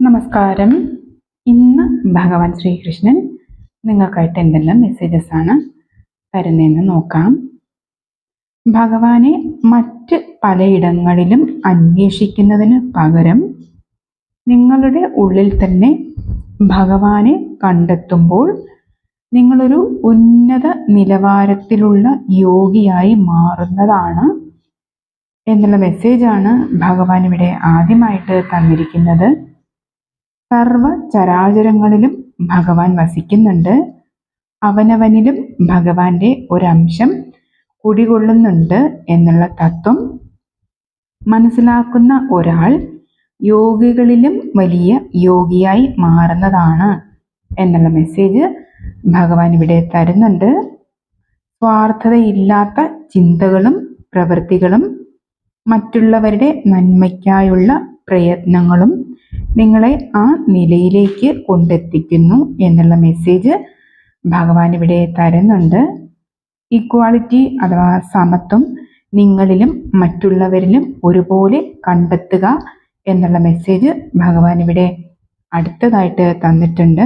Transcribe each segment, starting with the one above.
നമസ്കാരം. ഇന്ന് ഭഗവാൻ ശ്രീകൃഷ്ണൻ നിങ്ങൾക്കായിട്ട് എന്തെല്ലാം മെസ്സേജസ് ആണ് തരുന്നതെന്ന് നോക്കാം. ഭഗവാനെ മറ്റ് പലയിടങ്ങളിലും അന്വേഷിക്കുന്നതിന് പകരം നിങ്ങളുടെ ഉള്ളിൽ തന്നെ ഭഗവാനെ കണ്ടെത്തുമ്പോൾ നിങ്ങളൊരു ഉന്നത നിലവാരത്തിലുള്ള യോഗിയായി മാറുന്നതാണ് എന്നുള്ള മെസ്സേജാണ് ഭഗവാൻ ഇവിടെ ആദ്യമായിട്ട് തന്നിരിക്കുന്നത്. സർവ ചരാചരങ്ങളിലും ഭഗവാൻ വസിക്കുന്നുണ്ട്. അവനവനിലും ഭഗവാന്റെ ഒരംശം കുടികൊള്ളുന്നുണ്ട് എന്നുള്ള തത്വം മനസ്സിലാക്കുന്ന ഒരാൾ യോഗികളിലും വലിയ യോഗിയായി മാറുന്നതാണ് എന്നുള്ള മെസ്സേജ് ഭഗവാൻ ഇവിടെ തരുന്നുണ്ട്. സ്വാർത്ഥതയില്ലാത്ത ചിന്തകളും പ്രവൃത്തികളും മറ്റുള്ളവരുടെ നന്മയ്ക്കായുള്ള പ്രയത്നങ്ങളും നിങ്ങളെ ആ നിലയിലേക്ക് കൊണ്ടെത്തിക്കുന്നു എന്നുള്ള മെസ്സേജ് ഭഗവാൻ ഇവിടെ തരുന്നുണ്ട്. ഇക്വാളിറ്റി അഥവാ സമത്വം നിങ്ങളിലും മറ്റുള്ളവരിലും ഒരുപോലെ കണ്ടെത്തുക എന്നുള്ള മെസ്സേജ് ഭഗവാൻ ഇവിടെ അടുത്തതായിട്ട് തന്നിട്ടുണ്ട്.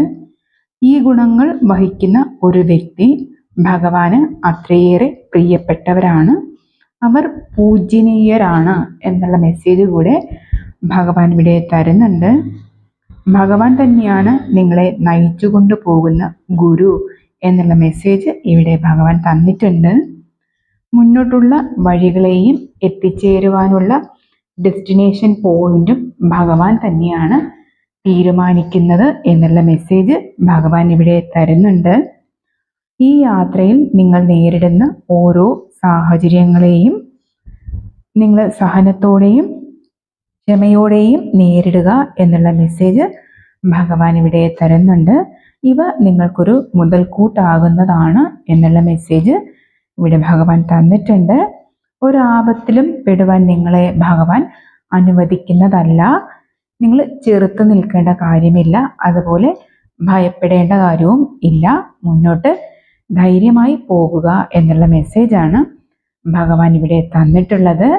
ഈ ഗുണങ്ങൾ വഹിക്കുന്ന ഒരു വ്യക്തി ഭഗവാന് അത്രയേറെ പ്രിയപ്പെട്ടവരാണ്. അവർ പൂജനീയരാണ് എന്നുള്ള മെസ്സേജ് കൂടെ ഭഗവാൻ ഇവിടെ തരുന്നുണ്ട്. ഭഗവാൻ തന്നെയാണ് നിങ്ങളെ നയിച്ചു കൊണ്ടു പോകുന്ന ഗുരു എന്നുള്ള മെസ്സേജ് ഇവിടെ ഭഗവാൻ തന്നിട്ടുണ്ട്. മുന്നോട്ടുള്ള വഴികളെയും എത്തിച്ചേരുവാനുള്ള ഡെസ്റ്റിനേഷൻ പോയിന്റും ഭഗവാൻ തന്നെയാണ് തീരുമാനിക്കുന്നത് എന്നുള്ള മെസ്സേജ് ഭഗവാൻ ഇവിടെ തരുന്നുണ്ട്. ഈ യാത്രയിൽ നിങ്ങൾ നേരിടുന്ന ഓരോ സാഹചര്യങ്ങളെയും നിങ്ങൾ സഹനത്തോടെയും ക്ഷമയോടെയും നേരിടുക എന്നുള്ള മെസ്സേജ് ഭഗവാൻ ഇവിടെ തരുന്നുണ്ട്. ഇവ നിങ്ങൾക്കൊരു മുതൽക്കൂട്ടാകുന്നതാണ് എന്നുള്ള മെസ്സേജ് ഇവിടെ ഭഗവാൻ തന്നിട്ടുണ്ട്. ഒരാപത്തിലും പെടുവാൻ നിങ്ങളെ ഭഗവാൻ അനുവദിക്കുന്നതല്ല. നിങ്ങൾ ചെറുത്ത് നിൽക്കേണ്ട കാര്യമില്ല. അതുപോലെ ഭയപ്പെടേണ്ട കാര്യവും ഇല്ല. മുന്നോട്ട് ധൈര്യമായി പോകുക എന്നുള്ള മെസ്സേജാണ് ഭഗവാൻ ഇവിടെ തന്നിട്ടുള്ളത്.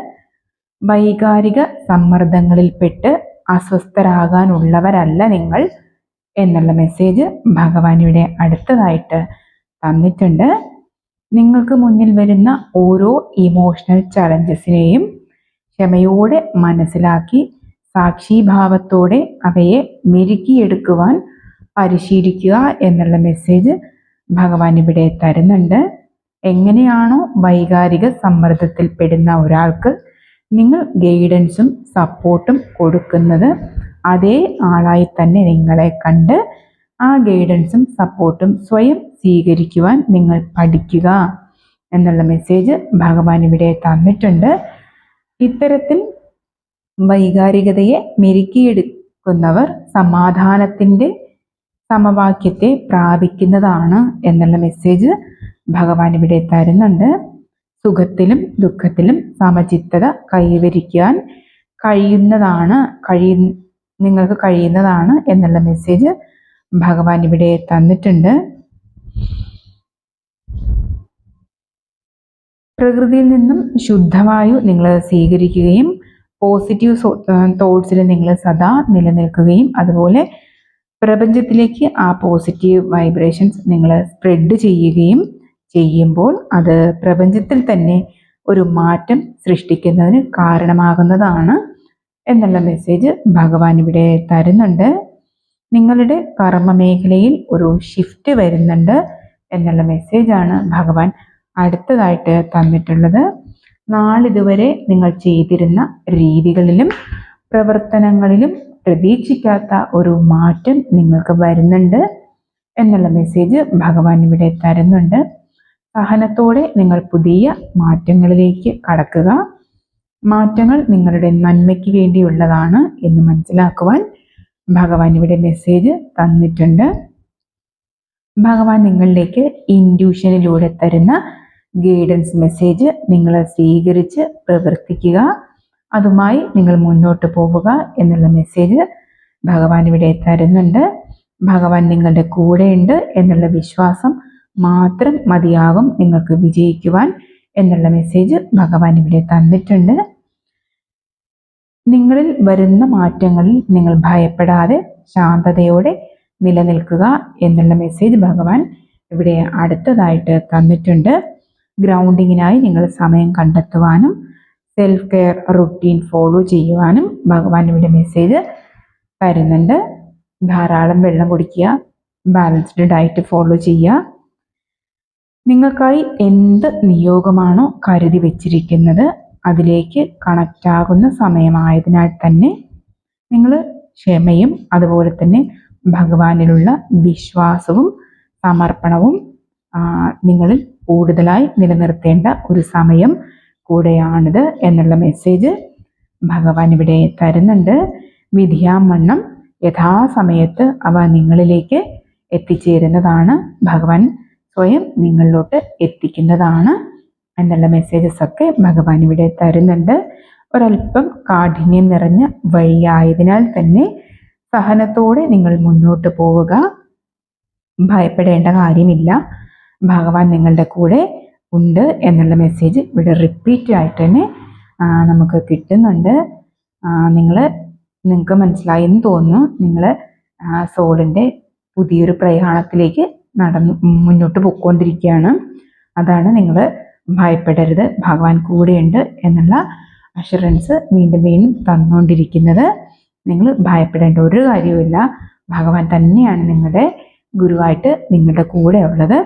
വൈകാരിക സമ്മർദ്ദങ്ങളിൽപ്പെട്ട് അസ്വസ്ഥരാകാനുള്ളവരല്ല നിങ്ങൾ എന്നുള്ള മെസ്സേജ് ഭഗവാൻ ഇവിടെ അടുത്തതായിട്ട് തന്നിട്ടുണ്ട്. നിങ്ങൾക്ക് മുന്നിൽ വരുന്ന ഓരോ ഇമോഷണൽ ചലഞ്ചസിനെയും ക്ഷമയോടെ മനസ്സിലാക്കി സാക്ഷിഭാവത്തോടെ അവയെ മെരുക്കിയെടുക്കുവാൻ പരിശീലിക്കുക എന്നുള്ള മെസ്സേജ് ഭഗവാൻ ഇവിടെ തരുന്നുണ്ട്. എങ്ങനെയാണോ വൈകാരിക സമ്മർദ്ദത്തിൽ പെടുന്ന ഒരാൾക്ക് നിങ്ങൾ ഗൈഡൻസും സപ്പോർട്ടും കൊടുക്കുന്നത് അതേ ആളായി തന്നെ നിങ്ങളെ കണ്ട് ആ ഗൈഡൻസും സപ്പോർട്ടും സ്വയം സ്വീകരിക്കുവാൻ നിങ്ങൾ പഠിക്കുക എന്നുള്ള മെസ്സേജ് ഭഗവാൻ ഇവിടെ തന്നിട്ടുണ്ട്. ഇത്തരത്തിൽ വൈകാരികതയെ മെരുക്കിയെടുക്കുന്നവർ സമാധാനത്തിന്റെ സമവാക്യത്തെ പ്രാപിക്കുന്നതാണ് എന്നുള്ള മെസ്സേജ് ഭഗവാൻ ഇവിടെ തരുന്നുണ്ട്. സുഖത്തിലും ദുഃഖത്തിലും സമചിത്തത കൈവരിക്കാൻ കഴിയുന്നതാണ് കഴിയ നിങ്ങൾക്ക് കഴിയുന്നതാണ് എന്നുള്ള മെസ്സേജ് ഭഗവാൻ ഇവിടെ തന്നിട്ടുണ്ട്. പ്രകൃതിയിൽ നിന്നും ശുദ്ധവായു നിങ്ങൾ സ്വീകരിക്കുകയും പോസിറ്റീവ് തോട്ട്സിൽ നിങ്ങൾ സദാ നിലനിൽക്കുകയും അതുപോലെ പ്രപഞ്ചത്തിലേക്ക് ആ പോസിറ്റീവ് വൈബ്രേഷൻസ് നിങ്ങൾ സ്പ്രെഡ് ചെയ്യുകയും ചെയ്യുമ്പോൾ അത് പ്രപഞ്ചത്തിൽ തന്നെ ഒരു മാറ്റം സൃഷ്ടിക്കുന്നതിന് കാരണമാകുന്നതാണ് എന്നുള്ള മെസ്സേജ് ഭഗവാൻ ഇവിടെ തരുന്നുണ്ട്. നിങ്ങളുടെ കർമ്മ മേഖലയിൽ ഒരു ഷിഫ്റ്റ് വരുന്നുണ്ട് എന്നുള്ള മെസ്സേജാണ് ഭഗവാൻ അടുത്തതായിട്ട് തന്നിട്ടുള്ളത്. നാളിതുവരെ നിങ്ങൾ ചെയ്തിരുന്ന രീതികളിലും പ്രവർത്തനങ്ങളിലും പ്രതീക്ഷിക്കാത്ത ഒരു മാറ്റം നിങ്ങൾക്ക് വരുന്നുണ്ട് എന്നുള്ള മെസ്സേജ് ഭഗവാൻ ഇവിടെ തരുന്നുണ്ട്. സഹനത്തോടെ നിങ്ങൾ പുതിയ മാറ്റങ്ങളിലേക്ക് കടക്കുക. മാറ്റങ്ങൾ നിങ്ങളുടെ നന്മയ്ക്ക് വേണ്ടിയുള്ളതാണ് എന്ന് മനസ്സിലാക്കുവാൻ ഭഗവാൻ ഇവിടെ മെസ്സേജ് തന്നിട്ടുണ്ട്. ഭഗവാൻ നിങ്ങളിലേക്ക് ഇൻഡ്യൂഷനിലൂടെ തരുന്ന ഗൈഡൻസ് മെസ്സേജ് നിങ്ങൾ സ്വീകരിച്ച് പ്രവർത്തിക്കുക. അതുമായി നിങ്ങൾ മുന്നോട്ട് പോവുക എന്നുള്ള മെസ്സേജ് ഭഗവാൻ ഇവിടെ തരുന്നുണ്ട്. ഭഗവാൻ നിങ്ങളുടെ കൂടെയുണ്ട് എന്നുള്ള വിശ്വാസം മാത്രം മതിയാകും നിങ്ങൾക്ക് വിജയിക്കുവാൻ എന്നുള്ള മെസ്സേജ് ഭഗവാൻ ഇവിടെ തന്നിട്ടുണ്ട്. നിങ്ങളിൽ വരുന്ന മാറ്റങ്ങളിൽ നിങ്ങൾ ഭയപ്പെടാതെ ശാന്തതയോടെ നിലനിൽക്കുക എന്നുള്ള മെസ്സേജ് ഭഗവാൻ ഇവിടെ അടുത്തതായിട്ട് തന്നിട്ടുണ്ട്. ഗ്രൗണ്ടിങ്ങിനായി നിങ്ങൾ സമയം കണ്ടെത്തുവാനും സെൽഫ് കെയർ റുട്ടീൻ ഫോളോ ചെയ്യുവാനും ഭഗവാൻ ഇവിടെ മെസ്സേജ് തരുന്നുണ്ട്. ധാരാളം വെള്ളം കുടിക്കുക ബാലൻസ്ഡ് ഡയറ്റ് ഫോളോ ചെയ്യുക നിങ്ങൾക്കായി എന്ത് നിയോഗമാണോ കരുതി വെച്ചിരിക്കുന്നത് അതിലേക്ക് കണക്റ്റ് ആകുന്ന സമയമായതിനാൽ തന്നെ നിങ്ങൾ ക്ഷമയും അതുപോലെ തന്നെ ഭഗവാനിലുള്ള വിശ്വാസവും സമർപ്പണവും നിങ്ങളിൽ കൂടുതലായി നിലനിർത്തേണ്ട ഒരു സമയം കൂടെയാണിത് എന്നുള്ള മെസ്സേജ് ഭഗവാൻ ഇവിടെ തരുന്നുണ്ട്. വിധിയാമണ്ണം യഥാസമയത്ത് അവ നിങ്ങളിലേക്ക് എത്തിച്ചേരുന്നതാണ്. ഭഗവാൻ സ്വയം നിങ്ങളിലോട്ട് എത്തിക്കുന്നതാണ്. എന്നുള്ള മെസ്സേജസ് ഒക്കെ ഭഗവാൻ ഇവിടെ തരുന്നുണ്ട്. ഒരല്പം കാഠിന്യം നിറഞ്ഞ വഴിയായതിനാൽ തന്നെ സഹനത്തോടെ നിങ്ങൾ മുന്നോട്ട് പോവുക. ഭയപ്പെടേണ്ട കാര്യമില്ല. ഭഗവാൻ നിങ്ങളുടെ കൂടെ ഉണ്ട് എന്നുള്ള മെസ്സേജ് ഇവിടെ റിപ്പീറ്റ് ആയിട്ട് തന്നെ നമുക്ക് കിട്ടുന്നുണ്ട്. നിങ്ങൾ നിങ്ങൾക്ക് മനസ്സിലായി എന്ന് തോന്നുന്നു നിങ്ങൾ സോളിന്റെ പുതിയൊരു പ്രയാണത്തിലേക്ക് നടന്നു മുന്നോട്ട് പോയിക്കൊണ്ടിരിക്കുകയാണ് അതാണ് നിങ്ങൾ ഭയപ്പെടരുത് ഭഗവാൻ കൂടെയുണ്ട് എന്നുള്ള അഷുറൻസ് വീണ്ടും വീണ്ടും തന്നുകൊണ്ടിരിക്കുന്നത് നിങ്ങൾ ഭയപ്പെടേണ്ട ഒരു കാര്യവുമില്ല. ഭഗവാൻ തന്നെയാണ് നിങ്ങളുടെ ഗുരുവായിട്ട് നിങ്ങളുടെ കൂടെ ഉള്ളത്.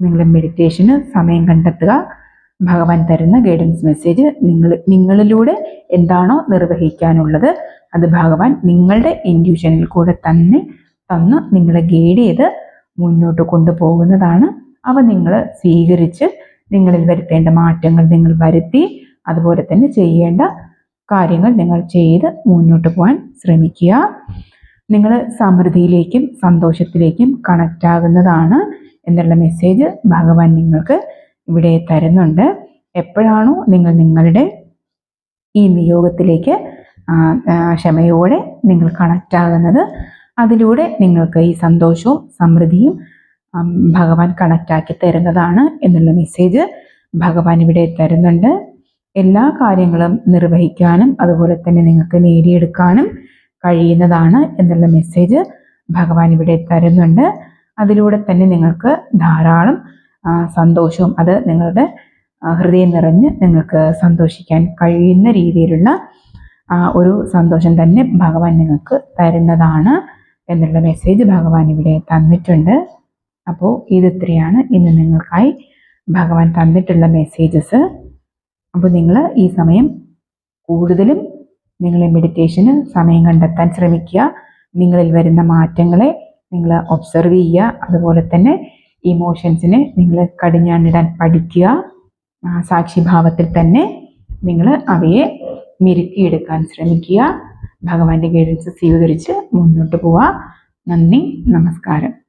നിങ്ങൾ മെഡിറ്റേഷന് സമയം കണ്ടെത്തുക. ഭഗവാൻ തരുന്ന ഗൈഡൻസ് മെസ്സേജ് നിങ്ങൾ നിങ്ങളിലൂടെ എന്താണോ നിർവഹിക്കാനുള്ളത് അത് ഭഗവാൻ നിങ്ങളുടെ ഇൻഡ്യൂഷനിൽ കൂടെ തന്നെ തന്ന് നിങ്ങളെ ഗൈഡ് ചെയ്ത് മുന്നോട്ട് കൊണ്ടുപോകുന്നതാണ്. അവ നിങ്ങൾ സ്വീകരിച്ച് നിങ്ങളിൽ വരുത്തേണ്ട മാറ്റങ്ങൾ നിങ്ങൾ വരുത്തി അതുപോലെ തന്നെ ചെയ്യേണ്ട കാര്യങ്ങൾ നിങ്ങൾ ചെയ്ത് മുന്നോട്ട് പോകാൻ ശ്രമിക്കുക. നിങ്ങൾ സമൃദ്ധിയിലേക്കും സന്തോഷത്തിലേക്കും കണക്റ്റ് ആകുന്നതാണ് എന്നുള്ള മെസ്സേജ് ഭഗവാൻ നിങ്ങൾക്ക് ഇവിടെ തരുന്നുണ്ട്. എപ്പോഴാണോ നിങ്ങൾ നിങ്ങളുടെ ഈ നിയോഗത്തിലേക്ക് ക്ഷമയോടെ നിങ്ങൾ കണക്റ്റ് ആകുന്നത് അതിലൂടെ നിങ്ങൾക്ക് ഈ സന്തോഷവും സമൃദ്ധിയും ഭഗവാൻ കണക്റ്റാക്കി തരുന്നതാണ് എന്നുള്ള മെസ്സേജ് ഭഗവാൻ ഇവിടെ തരുന്നുണ്ട്. എല്ലാ കാര്യങ്ങളും നിർവഹിക്കാനും അതുപോലെ തന്നെ നിങ്ങൾക്ക് നേടിയെടുക്കാനും കഴിയുന്നതാണ് എന്നുള്ള മെസ്സേജ് ഭഗവാൻ ഇവിടെ തരുന്നുണ്ട്. അതിലൂടെ തന്നെ നിങ്ങൾക്ക് ധാരാളം സന്തോഷവും അത് നിങ്ങളുടെ ഹൃദയം നിറഞ്ഞ് നിങ്ങൾക്ക് സന്തോഷിക്കാൻ കഴിയുന്ന രീതിയിലുള്ള ഒരു സന്തോഷം തന്നെ ഭഗവാൻ നിങ്ങൾക്ക് തരുന്നതാണ്. എന്നുള്ള മെസ്സേജ് ഭഗവാൻ ഇവിടെ തന്നിട്ടുണ്ട്. അപ്പോൾ ഇതിത്രയാണ് ഇന്ന് നിങ്ങൾക്കായി ഭഗവാൻ തന്നിട്ടുള്ള മെസ്സേജസ് അപ്പോൾ നിങ്ങൾ ഈ സമയം കൂടുതലും നിങ്ങൾ മെഡിറ്റേഷന് സമയം കണ്ടെത്താൻ ശ്രമിക്കുക. നിങ്ങളിൽ വരുന്ന മാറ്റങ്ങളെ നിങ്ങൾ ഒബ്സർവ് ചെയ്യുക. അതുപോലെ തന്നെ ഇമോഷൻസിനെ നിങ്ങൾ കടിഞ്ഞാണിടാൻ പഠിക്കുക. സാക്ഷിഭാവത്തിൽ തന്നെ നിങ്ങൾ അവയെ മെരുക്കിയെടുക്കാൻ ശ്രമിക്കുക. ഭഗവാന്റെ ഗൈഡൻസ് സ്വീകരിച്ച് മുന്നോട്ട് പോവാം. നന്ദി നമസ്കാരം.